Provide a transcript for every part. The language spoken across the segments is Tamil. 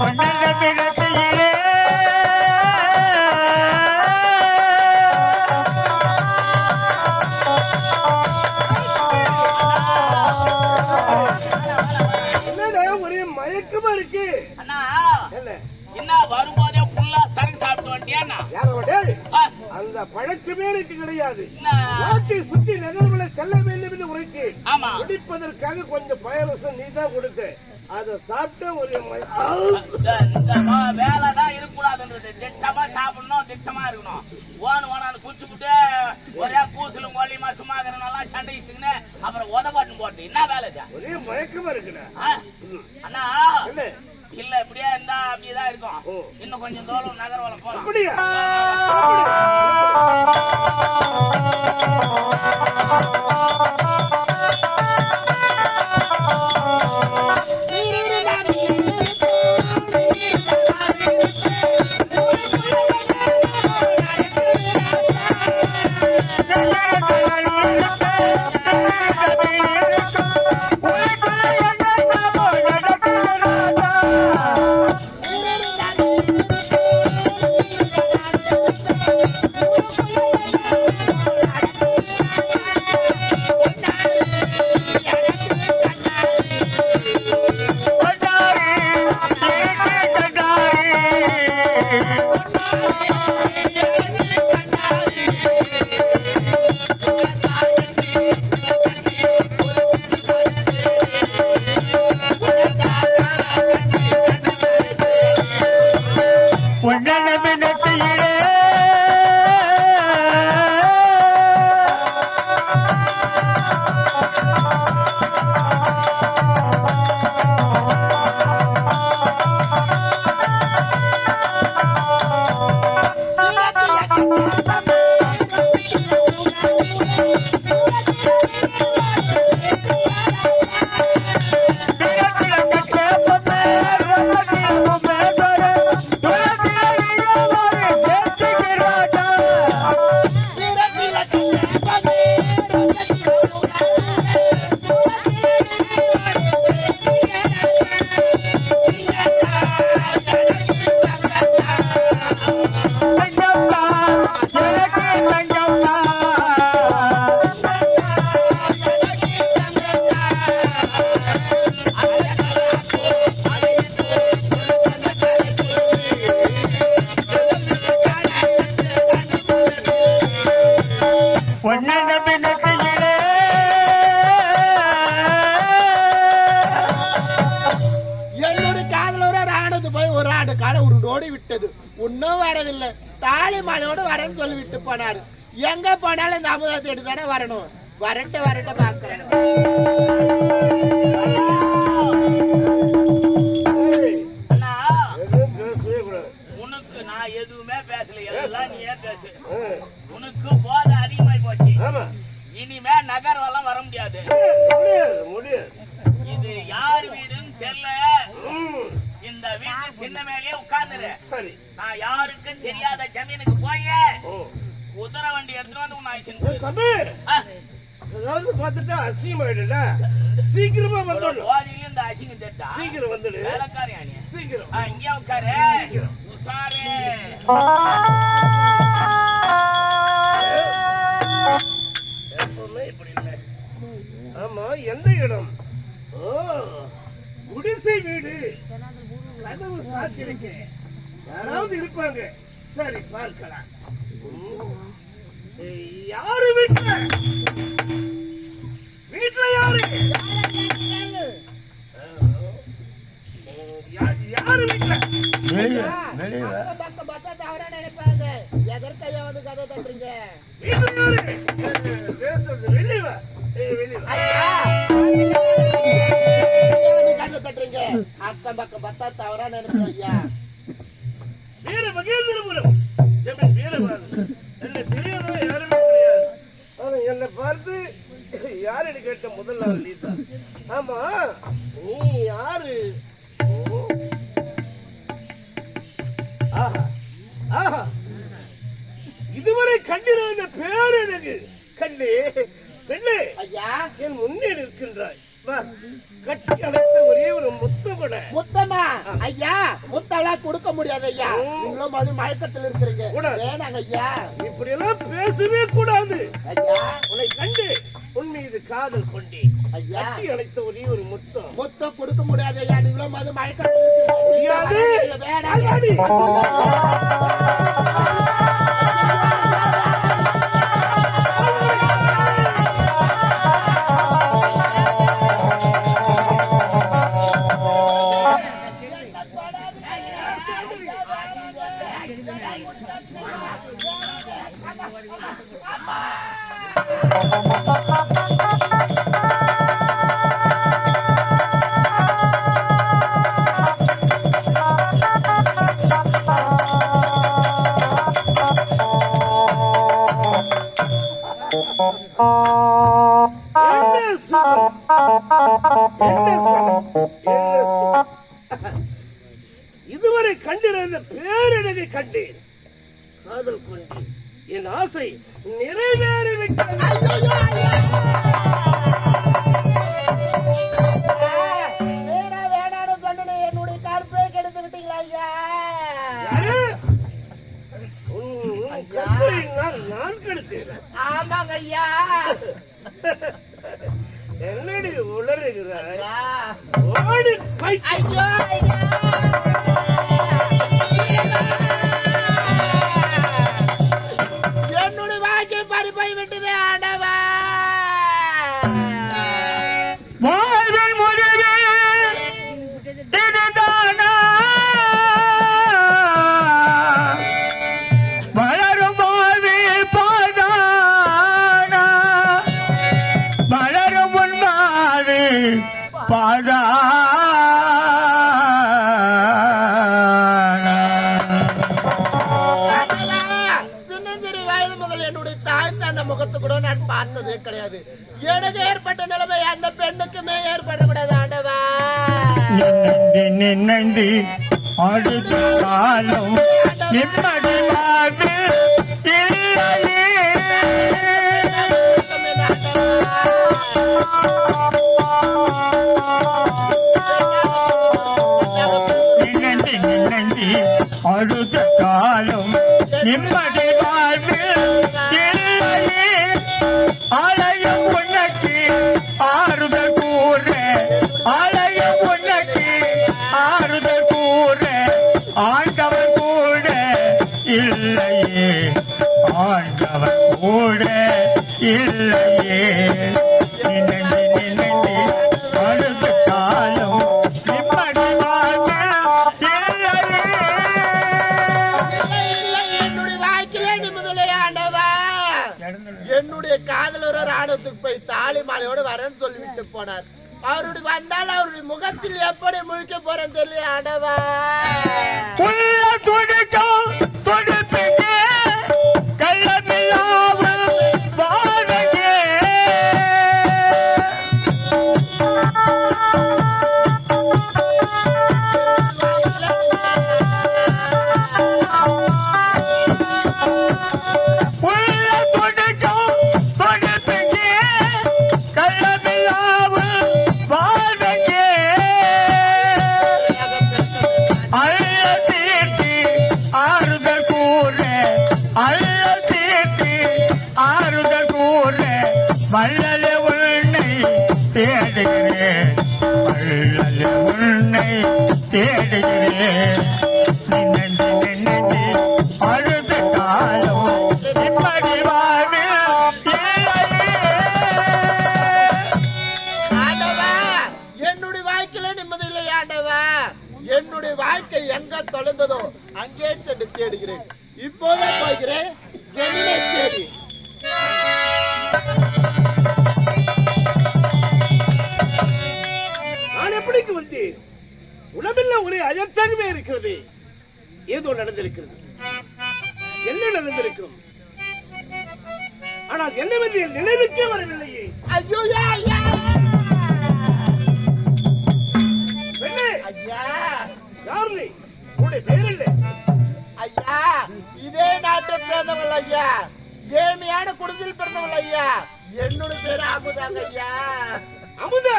பன்னெண்டு ஒரே மயக்கமா இருக்கு? என்ன? வரும்போதே புல்லா சரக்கு சாப்பிட்டு வண்டியா அந்த பழக்கமே எனக்கு கிடையாது. நாட்டை சுற்றி நகர்வுல செல்ல வேண்டும் என்று உரைத்து முடிப்பதற்காக கொஞ்சம் பயலசம் நீ தான் கொடுத்த அதை சாப்பிட்ட ஒரு மய- ஆ! இந்த இந்த வா- வேலைதான் இருக்கக்கூடாதுன்றது. திட்டமா சாப்பிடணும் திட்டமா இருக்கணும். ஓன ஓனான்னு குடிச்சுக்கிட்டு ஒரே கூசலும் கொல்லியமா சும்மா இருக்கிறனால சண்டை இசுக்குன்னு அப்புறம் உதவாட்டு போட்டு. என்ன வேலை ஒரே மயக்கமா இருக்குடா ஆ? அண்ணா? இல்ல இப்படியே இருந்தா அப்படியேதான் இருக்கும். இன்னும் கொஞ்சம் தூரம் நகர்வலம் போலாம். அப்படியா எங்க போனாலும் இந்த அமுதத்தை எடுத்து தானே வரணும். வரட்ட வரட்டு பாக்கிறேன் ஏய், உனக்கு நான் எதுவுமே பேசல எல்லாம் ஏன் பேசு. உனக்கு போதை அதிகமாயி போச்சு. ஆமா இனிமே நகர்வெல்லாம் வர முடியாது. இது யார் வீடுன்னு தெரியல. இந்த வீட்டு சின்ன மேலேயே உட்கார்ந்துரு. நான் யாருக்கும் தெரியாத ஜமீனுக்கு போய். குதிரை வண்டி எடுத்துட்டு வந்து உன்னை அழைச்சிட்டு ஏய், போயிரு. தம்பி! ஆ, ஏதாவது பார்த்துட்டா அசிங்கமாயிடுல சீக்கிரமா ஒரு வந்துடணும் போதையில இந்த அசிங்கம் தெரிட்டா சீக்கிரம் வந்துடு. வேலைக்காரியா நீ சீக்கிரம். ஆ, இங்கேயே உட்காரு. உஷாரு. எப்பவுமே இப்படி இல்லை. ஆமா எந்த இடம்? ஓ குடிசை வீடு. கதவு சாத்திருக்கு யாராவது இருப்பாங்க. சரி பார்க்கலாம். யாரு விட்டு ஆமா. நீ யாரு. ஆஹா. ஆஹா. இதுவரை கண்டிராத பேர் எனக்கு. கண்ணே பெண்ணே ஐயா. என் முன்னே நிற்கின்றாய். கட்டி அழைத்த ஒரே ஒரு முத்தம் கூட. முத்தமா? ஐயா முத்தம்லாம் கொடுக்க முடியாது ஐயா. நீங்களும் மது மயக்கத்தில் இருக்கிறீங்க. வேணாங்க ஐயா. இப்படி எல்லாம் பேசவே கூடாது. ஐயா. உன்னை கண்டு உன் மீது காதல் கொண்டேன். ஐயா. கட்டி அழைத்த ஒரே ஒரு முத்தம். முத்தம் கொடுக்க முடியாது ஐயா. நீங்களும் மது மயக்கம் முடியாது. வேடாது ー。ஆமாங்க ஐயா என்னடி உளறுகிறாய். ஓடி ஐயோ நின்னந்தி அடுத்த காலம் நிம்மதி வாழ்வில் இல்லையே. அடுத்த காலம் நிம்மதி ஆண்டவர் கூட இல்லையே. நினைந்து காலம் என்னுடைய காதலர் ராணுவத்துக்கு போய் தாலி மாலையோட வரேன்னு சொல்லிவிட்டு போனார். அவருடைய வந்தால் அவருடைய முகத்தில் எப்படி முழிக்க போறேன்னு தெரியல ஆண்டவா. அள்ள தீர்த்தி ஆறுதல் கூற வள்ளல உன்னை தேடுகிறேன். அயற்சாகவே இருக்கிறது. ஏதோ நடந்திருக்கிறது. என்ன நடந்திருக்கும்? ஆனால் என்னவென்று என் நினைவுக்கே வரவில்லையே. ஐயோ ஐயா பெண்ணே! ஐயா. யார் நீ உன்னுடைய பேர் என்ன ஐயா இதே நாட்டை சேர்ந்தவள் ஐயா. ஏழ்மையான குடிசையில் பிறந்தவள் ஐயா. என்னோட பேரு ஆகுதாங்க ஐயா. அமுதா?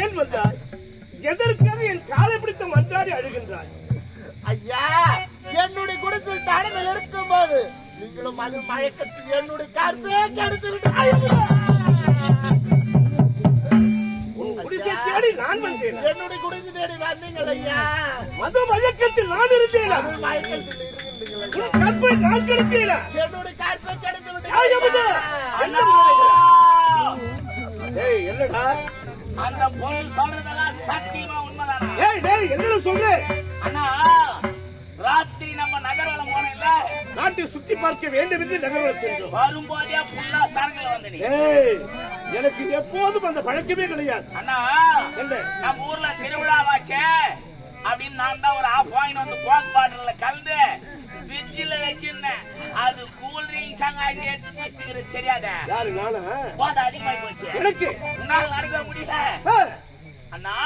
ஏன் வந்தாய்? எதற்காக என் காலை பிடித்து மன்றாடி அழுகின்றாய்? ஐயா என்னுடைய குடிசையில் தடவில் இருக்கும் போது நீங்களும் அது மயக்கத்தில் என்னுடைய கற்பே கெடுத்து விட்டு தேடி நான் வந்தேன். என்னுடைய குடிசை தேடி வந்தீங்கள் ஐயா. மது மயக்கத்தில் நான் இருந்தேன். மயக்கத்தில் கற்பை நான் கெடுத்தேன். என்னுடைய கற்பை கிடைத்து விட்டு என்னடா? அந்த பொண்ணு சொல்றதெல்லாம் சத்தியமா உண்மைதானா? ஏய் டேய் என்னடா சொல்றேன் அண்ணா ராத்திரி நம்ம நகர்வலம் போனேன்ல. நாட்டை சுத்தி பார்க்க வேண்டும் என்று நகர்வலம் சென்றோம். வரும்போதே புல்லா சரக்குல வந்த நீ ஏய் எனக்கு எப்போதும் அந்த பழக்கமே கிடையாது. அண்ணா என்ன? நம்ம ஊர்ல திருவிழாவாச்சே அப்படின்னு நான் தான் ஒரு ஆஃப் வாங்கிட்டு வந்து கோக் பாட்டில கலந்து ஃப்ரிட்ஜில் வச்சிருந்தேன் அது கூல் ட்ரிங்க்ஸ் அங்க எடுத்து வச்சுக்கிறது தெரியாத யாரு நானா போதை அதிகமாகி போச்சு எனக்கு உன்னால நடக்க முடியல அண்ணா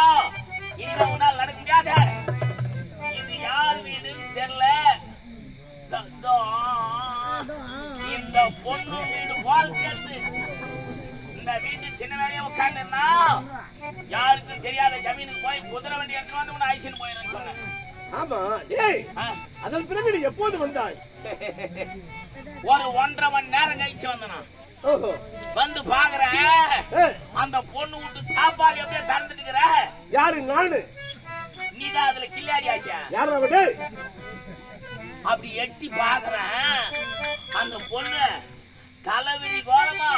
இனிமே உன்னால நடக்க முடியாத இது யார் வீடுன்னு தெரியல இந்த பொண்ணு வீடு கேட்டு இந்த வீட்டு சின்ன வேலையை உட்காந்துன்னா யாருக்கும் தெரியாத ஜமீனுக்கு போய் குதிரை வண்டி எடுத்து வந்து உன்னை ஐசின்னு போயிடுன்னு சொன்னேன் ஆமா ஏய். அதன் பிறகு நீ எப்போது வந்தாய்? ஒரு ஒன்றரை மணி நேரம் கழிச்சு வந்தனா. வந்து பாக்குறேன் அந்த பொண்ணு விட்டு தாப்பாளி அப்படியே திறந்துட்டுக்கிற யாரு நானு? நீதான் அதுல கில்லாடி ஆச்சா. யாரா டேய்? அப்படி எட்டி பாக்குறேன் அந்த பொண்ணு தலைவிரி கோலமா.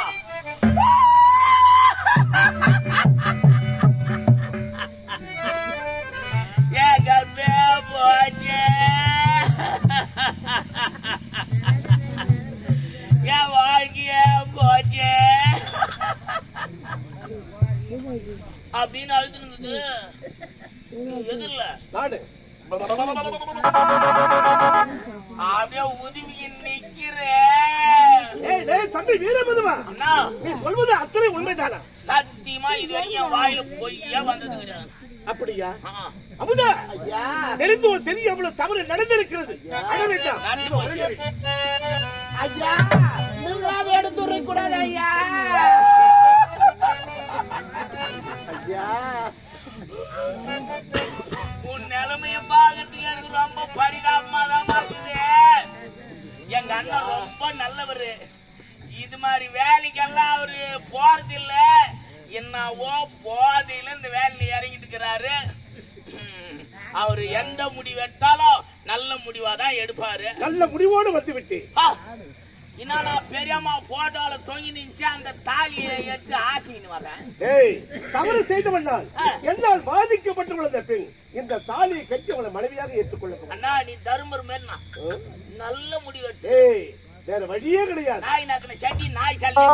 அப்படின்னு அழுதுருந்தது எதிரில்ல நானு அப்படியே உதவி நிக்கிறேன். தம்பி அண்ணா. நீ சொல்வது அத்தனை உண்மைதானா? சத்தியமா இது வரைக்கும் வாயில பொய்யா வந்தது கிடையாது. அப்படியா? அமுதா ஐயா. தெரிந்து தெரிய அவ்வளவு தவறு நடந்திருக்கிறது. ஐயா. நீங்க அதை எடுத்து கூடாது ஐயா. உன் நிலைமைய பாக்கிறதுக்கு எனக்கு ரொம்ப பரிதாபமா தான் இருக்குது எங்க அண்ணன் ரொம்ப நல்லவரு. இது மாதிரி வேலைக்கெல்லாம் அவரு போறது இல்ல என்னவோ போதையில இந்த வேலையில இறங்கிட்டு இருக்கிறாரு. அவரு எந்த முடிவு எடுத்தாலும் நல்ல முடிவா தான் எடுப்பாரு. நல்ல முடிவோடு வந்து விட்டேன் நான் பெரியம்மா போட்டோல தொங்கி நின்று அந்த தாலியை எடுத்து ஆட்டின்னு வரேன் ஏய் தவறு செய்தவன் நான் என்னால் பாதிக்கப்பட்டுள்ள அந்த பெண் இந்த தாலியை கட்டி அவளை மனைவியாக ஏற்றுக்கொள்ள அண்ணா நீ தருமர் நல்ல முடிவு ஏய் வேற வழியே கிடையாது. நாய் நக்கின சட்டி நாய் தள்ளி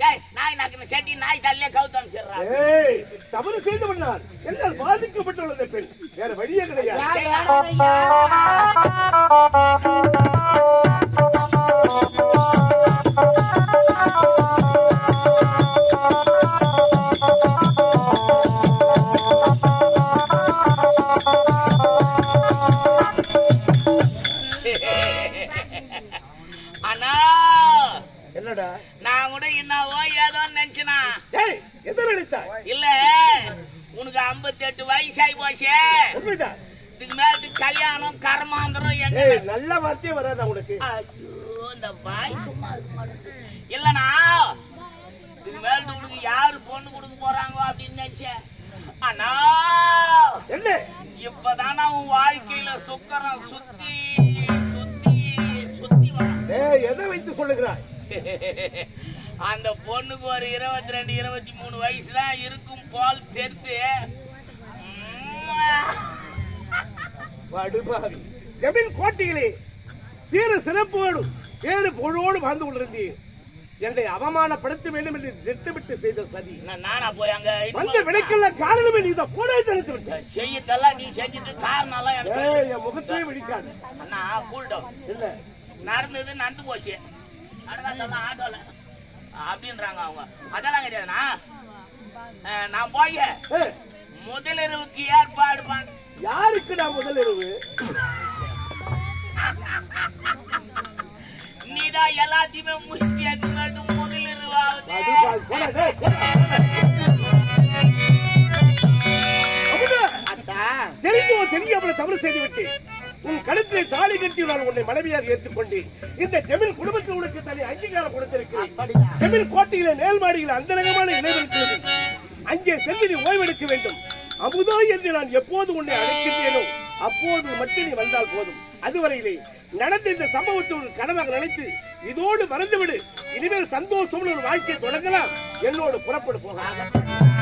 டேய் நாய் நக்கின சட்டி நாய் தள்ளியே கவுத்து அமைச்சிடுறான் ஏய் தவறு செய்தவன் நான் என்னால் பாதிக்கப்பட்டுள்ள அந்த பெண். வேற வழியே கிடையாது. நினைச்சேன் அண்ணா! என்ன? இப்பதானா உன் வாழ்க்கையில சுக்கரம் சுத்தி சுத்தி சுத்தி எதை வைத்து சொல்லுகிறாய்? அந்த பொண்ணுக்கு ஒரு இருபத்தி ரெண்டு இருபத்தி மூணு வயசு தான் இருக்கும் போல் தெரிந்து படுபாவி ஜமீன் கோட்டையிலே சீர சிறப்போடு வேறு பொழுவோடு வாழ்ந்து கொண்டிருந்தேன் என்னை அவமானப்படுத்த வேண்டும் என்று திட்டமிட்டு செய்த சதி. நானா போய் அங்க வந்த விடைக்கெல்லாம் காரணமே நீதான் போனே தெரிந்து விட்ட செய்யத்தெல்லாம் நீ செஞ்சுட்டு காரணம் எல்லாம் என் முகத்தையே விழிக்காது அண்ணா கூல்டோம் இல்ல. நடந்தது நடந்து போச்சு. நடந்தாதான் ஆட்டோல அப்படின்றாங்க அவங்க. அதெல்லாம் கிடையாதுண்ணா. நான் போய் முதலிரவுக்கு ஏற்பாடு பண்ண யாருக்கு நான் முதலிரவு? நீதான் எல்லாத்தையுமே முடிச்சு அத்தா. தெரிந்தோ தெரியாமல் தவறு செய்து விட்டேன். உன் கழுத்தை தாலி கட்டி நான் உன்னை மனைவியாக ஏற்றுக்கொண்டேன். இந்த ஜமீன் குடும்பத்தில் உனக்கு தனி அங்கீகாரம் கொடுத்திருக்கிறேன்? ஜமீன் கோட்டையிலே மேல் மாடியில் அந்தரங்கமான இடம் இருக்கிறது அங்கே சென்று நீ ஓய்வெடுக்க வேண்டும். அமுதா என்று நான் எப்போது உன்னை அழைக்கின்றேனோ அப்போது மட்டும் நீ வந்தால் போதும். அதுவரையிலே நடந்த இந்த சம்பவத்தை ஒரு கனவாக நினைத்து இதோடு மறந்துவிடு. இனிமேல் சந்தோஷம் ஒரு வாழ்க்கையை தொடங்கலாம். என்னோடு புறப்படு போகலாம்